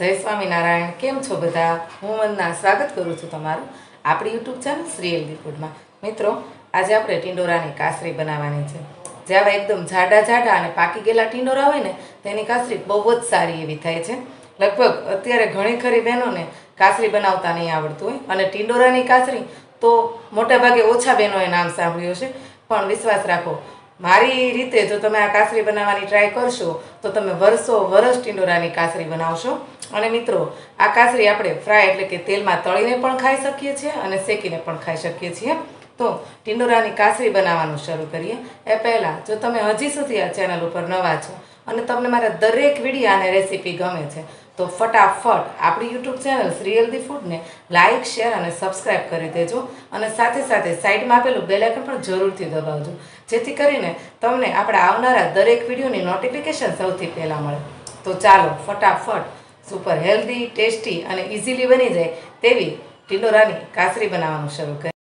જય સ્વામિનારાયણ કેમ છો બધા? હું વંદના, સ્વાગત કરું છું તમારું આપણી યુટ્યુબ ચેનલ શ્રી હેલ્ધી ફૂડમાં. મિત્રો, આજે આપણે ટીંડોરાની કાસરી બનાવવાની છે. જે આવા એકદમ જાડા જાડા અને પાકી ગયેલા ટીંડોરા હોય ને, તેની કાસરી બહુ જ સારી એવી થાય છે. લગભગ અત્યારે ઘણી ખરી બહેનોને કાસરી બનાવતા નહીં આવડતું હોય. અને ટીંડોરાની કાસરી તો મોટાભાગે ઓછા બહેનોએ નામ સાંભળ્યું છે પણ વિશ્વાસ રાખો મારી રીતે જો તમે આ કાસરી બનાવવાની ટ્રાય કરશો, તો તમે વર્ષો વર્ષ ટીંડોરાની કાસરી બનાવશો. અને મિત્રો, આ કાસરી આપણે ફ્રાય એટલે કે તેલમાં તળીને પણ ખાઈ શકીએ છીએ અને શેકીને પણ ખાઈ શકીએ છીએ. તો ટીંડોરાની કાસરી બનાવવાનું શરૂ કરીએ. એ પહેલાં, જો તમે હજી સુધી આ ચેનલ ઉપર નવા છો અને તમને મારા દરેક વીડિયો અને રેસીપી ગમે છે તો ફટાફટ આપણી યુટ્યુબ ચેનલ શ્રી હેલ્ધી ફૂડને લાઇક શેર અને સબસ્ક્રાઇબ કરી દેજો અને સાથે સાથે સાઈડમાં આપેલું બેલાઇકન પણ જરૂરથી દબાવજો, જેથી કરીને તમને આપણા આવનારા દરેક વિડીયોની નોટિફિકેશન સૌથી પહેલાં મળે. તો ચાલો ફટાફટ સુપર હેલ્ધી ટેસ્ટી અને ઇઝીલી બની જાય તેવી ટિંડોરાની કાસરી બનાવવાનું શરૂ કરીએ.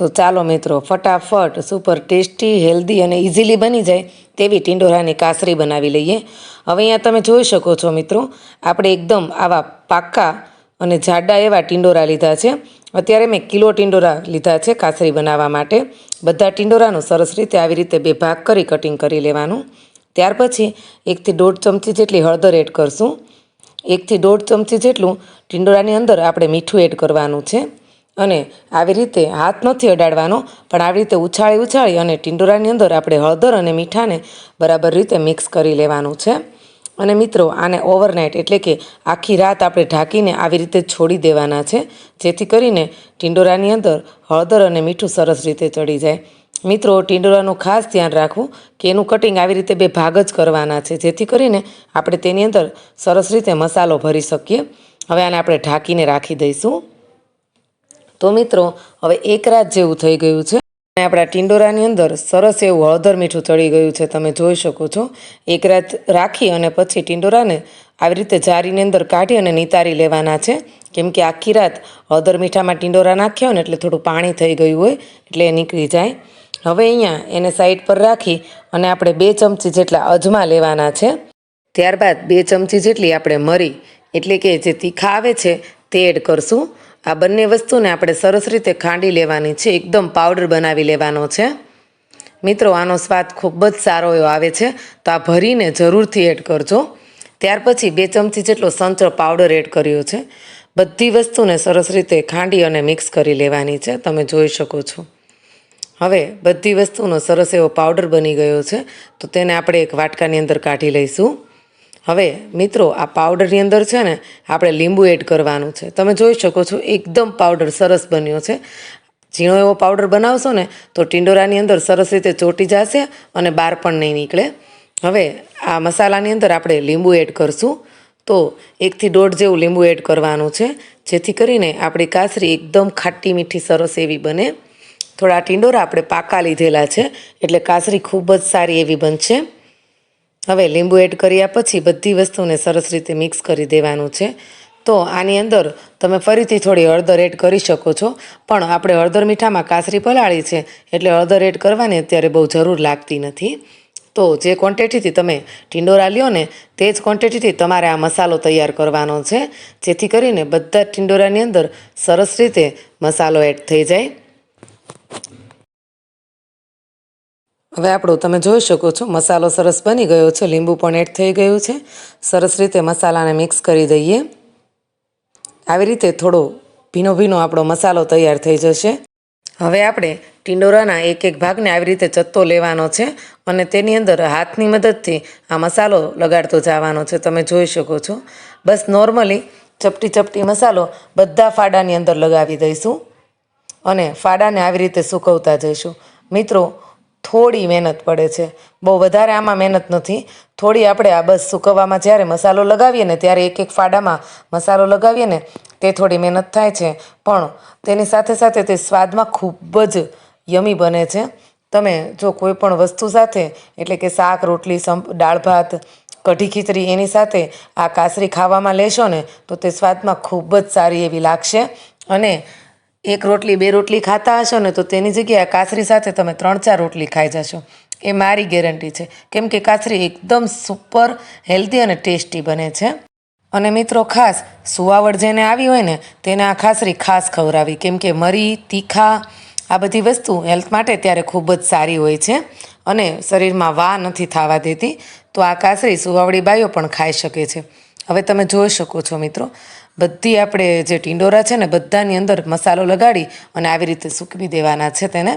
તો ચાલો મિત્રો, ફટાફટ સુપર ટેસ્ટી હેલ્ધી અને ઇઝીલી બની જાય તેવી ટિંડોરાની કાસરી બનાવી લઈએ. હવે અહીંયા તમે જોઈ શકો છો મિત્રો, આપણે એકદમ આવા પાકા અને જાડા એવા ટિંડોરા લીધા છે. અત્યારે મેં કિલો ટિંડોરા લીધા છે કાસરી બનાવવા માટે. બધા ટિંડોરાનું સરસ રીતે આવી રીતે બે ભાગ કરી કટિંગ કરી લેવાનું. ત્યાર પછી એકથી દોઢ ચમચી જેટલી હળદર એડ કરશું. એકથી દોઢ ચમચી જેટલું ટિંડોરાની અંદર આપણે મીઠું એડ કરવાનું છે. અને આવી રીતે હાથ નથી અડાડવાનો, પણ આવી રીતે ઉછાળી ઉછાળી અને ટિંડોરાની અંદર આપણે હળદર અને મીઠાને બરાબર રીતે મિક્સ કરી લેવાનું છે. અને મિત્રો, આને ઓવરનાઇટ એટલે કે આખી રાત આપણે ઢાંકીને આવી રીતે છોડી દેવાના છે, જેથી કરીને ટિંડોરાની અંદર હળદર અને મીઠું સરસ રીતે ચડી જાય. મિત્રો, ટિંડોરાનું ખાસ ધ્યાન રાખવું કે એનું કટિંગ આવી રીતે બે ભાગ જ કરવાના છે, જેથી કરીને આપણે તેની અંદર સરસ રીતે મસાલો ભરી શકીએ. હવે આને આપણે ઢાંકીને રાખી દઈશું. તો મિત્રો, હવે એક રાત જેવું થઈ ગયું છે. અને આપણા ટિંડોરાની અંદર સરસ એવું હળદર મીઠું ચડી ગયું છે, તમે જોઈ શકો છો. એક રાત રાખી અને પછી ટિંડોરાને આવી રીતે જારીની અંદર કાઢી અને નિતારી લેવાના છે. કેમ કે આખી રાત હળદર મીઠામાં ટિંડોરા નાખ્યા હોય ને એટલે થોડું પાણી થઈ ગયું હોય, એટલે એ નીકળી જાય. હવે અહીંયા એને સાઈડ પર રાખી અને આપણે બે ચમચી જેટલા અજમા લેવાના છે. ત્યારબાદ બે ચમચી જેટલી આપણે મરી, એટલે કે જે તીખા આવે છે, તે એડ કરશું. આ બંને વસ્તુને આપણે સરસ રીતે ખાંડી લેવાની છે. એકદમ પાવડર બનાવી લેવાનો છે. મિત્રો, આનો સ્વાદ ખૂબ જ સારો એવો આવે છે. તો આ ભરીને જરૂરથી એડ કરજો. ત્યાર પછી બે ચમચી જેટલો સંચળ પાવડર એડ કર્યો છે. બધી વસ્તુને સરસ રીતે ખાંડી અને મિક્સ કરી લેવાની છે. તમે જોઈ શકો છો. હવે બધી વસ્તુનો સરસ એવો પાવડર બની ગયો છે. તો તેને આપણે એક વાટકાની અંદર કાઢી લઈશું. હવે મિત્રો, આ પાવડરની અંદર છે ને, આપણે લીંબુ એડ કરવાનું છે. તમે જોઈ શકો છો, એકદમ પાવડર સરસ બન્યો છે. ઝીણો એવો પાવડર બનાવશો ને, તો ટિંડોરાની અંદર સરસ રીતે ચોટી જશે અને બહાર પણ નહીં નીકળે. હવે આ મસાલાની અંદર આપણે લીંબુ એડ કરશું. તો એકથી દોઢ જેવું લીંબુ એડ કરવાનું છે, જેથી કરીને આપણી કાસરી એકદમ ખાટી મીઠી સરસ એવી બને. થોડા ટિંડોરા આપણે પાકા લીધેલા છે, એટલે કાસરી ખૂબ જ સારી એવી બનશે. હવે લીંબુ એડ કર્યા પછી બધી વસ્તુને સરસ રીતે મિક્સ કરી દેવાનું છે. તો આની અંદર તમે ફરીથી થોડી હળદર એડ કરી શકો છો. પણ આપણે હળદર મીઠામાં કાસરી પલાળી છે, એટલે હળદર એડ કરવાની અત્યારે બહુ જરૂર લાગતી નથી. તો જે ક્વોન્ટિટીથી તમે ટિંડોરા લ્યો ને, તે જ ક્વોન્ટિટીથી તમારે આ મસાલો તૈયાર કરવાનો છે. જેથી કરીને બધા જ ટિંડોરાની અંદર સરસ રીતે મસાલો એડ થઈ જાય. હવે આપણો તમે જોઈ શકો છો, મસાલો સરસ બની ગયો છે, લીંબુ પણ એડ થઈ ગયું છે. સરસ રીતે મસાલાને મિક્સ કરી દઈએ. આવી રીતે થોડો ભીનો ભીનો આપણો મસાલો તૈયાર થઈ જશે. હવે આપણે ટિંડોરાના એક એક ભાગને આવી રીતે ચત્તો લેવાનો છે અને તેની અંદર હાથની મદદથી આ મસાલો લગાડતો જવાનો છે, તમે જોઈ શકો છો. બસ નોર્મલી ચપટી ચપટી મસાલો બધા ફાડાની અંદર લગાવી દઈશું અને ફાડાને આવી રીતે સૂકવતા જઈશું. મિત્રો થોડી મહેનત પડે છે. બહુ વધારે આમાં મહેનત નથી. થોડી આપણે આ બસ સૂકવવામાં જ્યારે મસાલો લગાવીએ ને ત્યારે એક એક ફાડામાં મસાલો લગાવીએ ને તે થોડી મહેનત થાય છે. પણ તેની સાથે સાથે તે સ્વાદમાં ખૂબ જ યમી બને છે. તમે જો કોઈ પણ વસ્તુ સાથે, એટલે કે શાક, રોટલી, સંપ, દાળ ભાત, કઢી ખીચડી એની સાથે આ કાસરી ખાવામાં લેશો ને, તો તે સ્વાદમાં ખૂબ જ સારી એવી લાગશે. અને એક રોટલી, બે રોટલી ખાતા હશો ને તો તેની જગ્યાએ કાસરી સાથે તમે ત્રણ ચાર રોટલી ખાઈ જશો. એ મારી ગેરંટી છે. કેમ કે કાસરી એકદમ સુપર, હેલ્ધી અને ટેસ્ટી બને છે. અને મિત્રો ખાસ, સુવાવડ જેને આવી હોય ને, તેને આ ખાસરી ખાસ ખવડાવી. કેમ કે મરી, તીખા, આ બધી વસ્તુ હેલ્થ માટે ત્યારે ખૂબ જ સારી હોય છે. અને શરીરમાં વા નથી થવા દેતી, તો આ કાસરી સુવાવડી બાઈઓ પણ ખાઈ શકે છે. હવે તમે જોઈ શકો છો મિત્રો, બધી આપણે જે ટીંડોરા છે ને, બધાની અંદર મસાલો લગાડી અને આવી રીતે સૂકવી દેવાના છે તેને.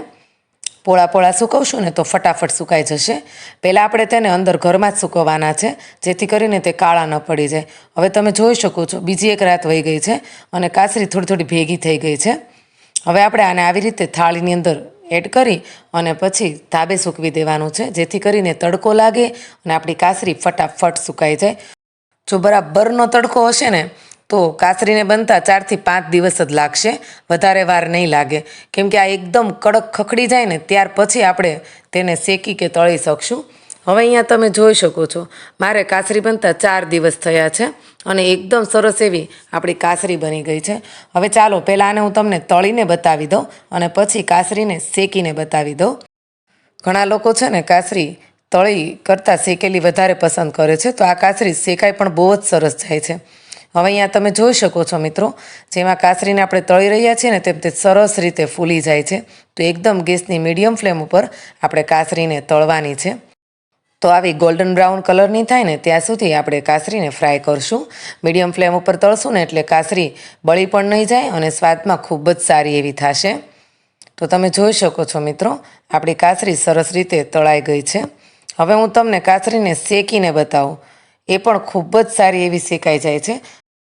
પોળા પોળા સૂકવશું ને તો ફટાફટ સુકાઈ જશે. પહેલાં આપણે તેને અંદર ઘરમાં જ સૂકવવાના છે, જેથી કરીને તે કાળા ન પડી જાય. હવે તમે જોઈ શકો છો, બીજી એક રાત વહી ગઈ છે અને કાસરી થોડી થોડી ભેગી થઈ ગઈ છે. હવે આપણે આને આવી રીતે થાળીની અંદર એડ કરી અને પછી ધાબે સૂકવી દેવાનું છે, જેથી કરીને તડકો લાગે અને આપણી કાસરી ફટાફટ સુકાઈ જાય. જો બરાબરનો તડકો હશે ને, તો કાસરીને બનતા ચારથી પાંચ દિવસ જ લાગશે. વધારે વાર નહીં લાગે. કેમ કે આ એકદમ કડક ખખડી જાય ને, ત્યાર પછી આપણે તેને શેકી કે તળી શકશું. હવે અહીંયા તમે જોઈ શકો છો, મારે કાસરી બનતા ચાર દિવસ થયા છે અને એકદમ સરસ એવી આપણી કાસરી બની ગઈ છે. હવે ચાલો, પહેલાં આને હું તમને તળીને બતાવી દઉં અને પછી કાસરીને શેકીને બતાવી દઉં. ઘણા લોકો છે ને કાસરી તળી કરતાં શેકેલી વધારે પસંદ કરે છે. તો આ કાસરી શેકાઈ પણ બહુ જ સરસ જાય છે. હવે અહીંયા તમે જોઈ શકો છો મિત્રો, જેમાં કાસરીને આપણે તળી રહ્યા છીએ ને તેમ તે સરસ રીતે ફૂલી જાય છે. તો એકદમ ગેસની મીડિયમ ફ્લેમ ઉપર આપણે કાસરીને તળવાની છે. તો આવી ગોલ્ડન બ્રાઉન કલરની થાય ને ત્યાં સુધી આપણે કાસરીને ફ્રાય કરશું. મીડિયમ ફ્લેમ ઉપર તળશું ને એટલે કાસરી બળી પણ નહીં જાય અને સ્વાદમાં ખૂબ જ સારી એવી થશે. તો તમે જોઈ શકો છો મિત્રો, આપણી કાસરી સરસ રીતે તળાઈ ગઈ છે. હવે હું તમને કાસરીને શેકીને બતાવું. એ પણ ખૂબ જ સારી એવી શેકાઈ જાય છે.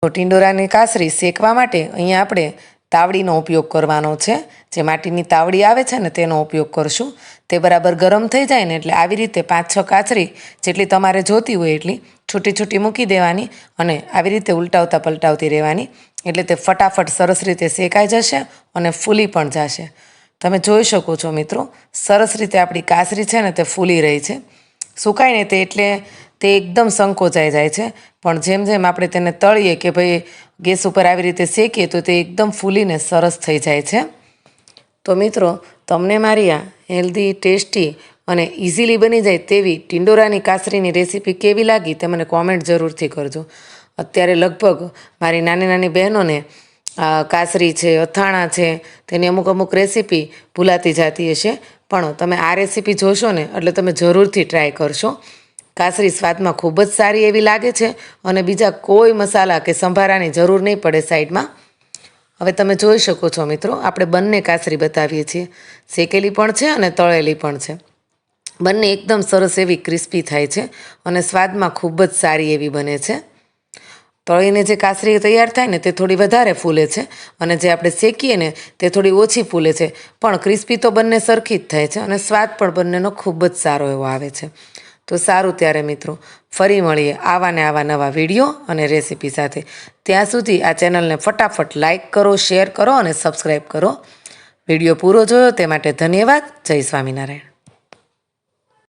તો ટીંડોરાની કાસરી શેકવા માટે અહીંયા આપણે તાવડીનો ઉપયોગ કરવાનો છે. જે માટીની તાવડી આવે છે ને તેનો ઉપયોગ કરશું. તે બરાબર ગરમ થઈ જાય ને એટલે આવી રીતે પાંચ છ કાચરી જેટલી તમારે જોતી હોય એટલી છૂટી છૂટી મૂકી દેવાની અને આવી રીતે ઉલટાવતા પલટાવતી રહેવાની. એટલે તે ફટાફટ સરસ રીતે શેકાઈ જશે અને ફૂલી પણ જશે. તમે જોઈ શકો છો મિત્રો, સરસ રીતે આપણી કાસરી છે ને તે ફૂલી રહી છે. સુકાય ને તે એટલે તે એકદમ સંકોચાઈ જાય છે. પણ જેમ જેમ આપણે તેને તળીએ કે ભાઈ ગેસ ઉપર આવી રીતે શેકીએ તો તે એકદમ ફૂલીને સરસ થઈ જાય છે. તો મિત્રો, તમને મારી આ હેલ્ધી, ટેસ્ટી અને ઇઝીલી બની જાય તેવી ટિંડોરાની કાસરીની રેસીપી કેવી લાગી તે મને કોમેન્ટ જરૂરથી કરજો. અત્યારે લગભગ મારી નાની નાની બહેનોને કાસરી છે, અથાણા છે, તેની અમુક અમુક રેસીપી ભૂલાતી જતી હશે. પણ તમે આ રેસીપી જોશો ને, એટલે તમે જરૂરથી ટ્રાય કરશો. કાસરી સ્વાદમાં ખૂબ જ સારી એવી લાગે છે અને બીજા કોઈ મસાલા કે સંભારાની જરૂર નહીં પડે સાઈડમાં. હવે તમે જોઈ શકો છો મિત્રો, આપણે બંને કાસરી બતાવીએ છીએ. શેકેલી પણ છે અને તળેલી પણ છે. બંને એકદમ સરસ એવી ક્રિસ્પી થાય છે અને સ્વાદમાં ખૂબ જ સારી એવી બને છે. તળીને જે કાસરી તૈયાર થાય ને તે થોડી વધારે ફૂલે છે અને જે આપણે શેકીએ ને તે થોડી ઓછી ફૂલે છે. પણ ક્રિસ્પી તો બંને સરખી જ થાય છે અને સ્વાદ પણ બંનેનો ખૂબ જ સારો એવો આવે છે. તો સારું ત્યારે મિત્રો, ફરી મળીએ આવા ને આવા નવા વીડિયો અને રેસીપી સાથે. ત્યાં સુધી આ ચેનલને ફટાફટ લાઇક કરો, શેર કરો અને સબસ્ક્રાઈબ કરો. વીડિયો પૂરો જોયો તે માટે ધન્યવાદ. જય સ્વામિનારાયણ.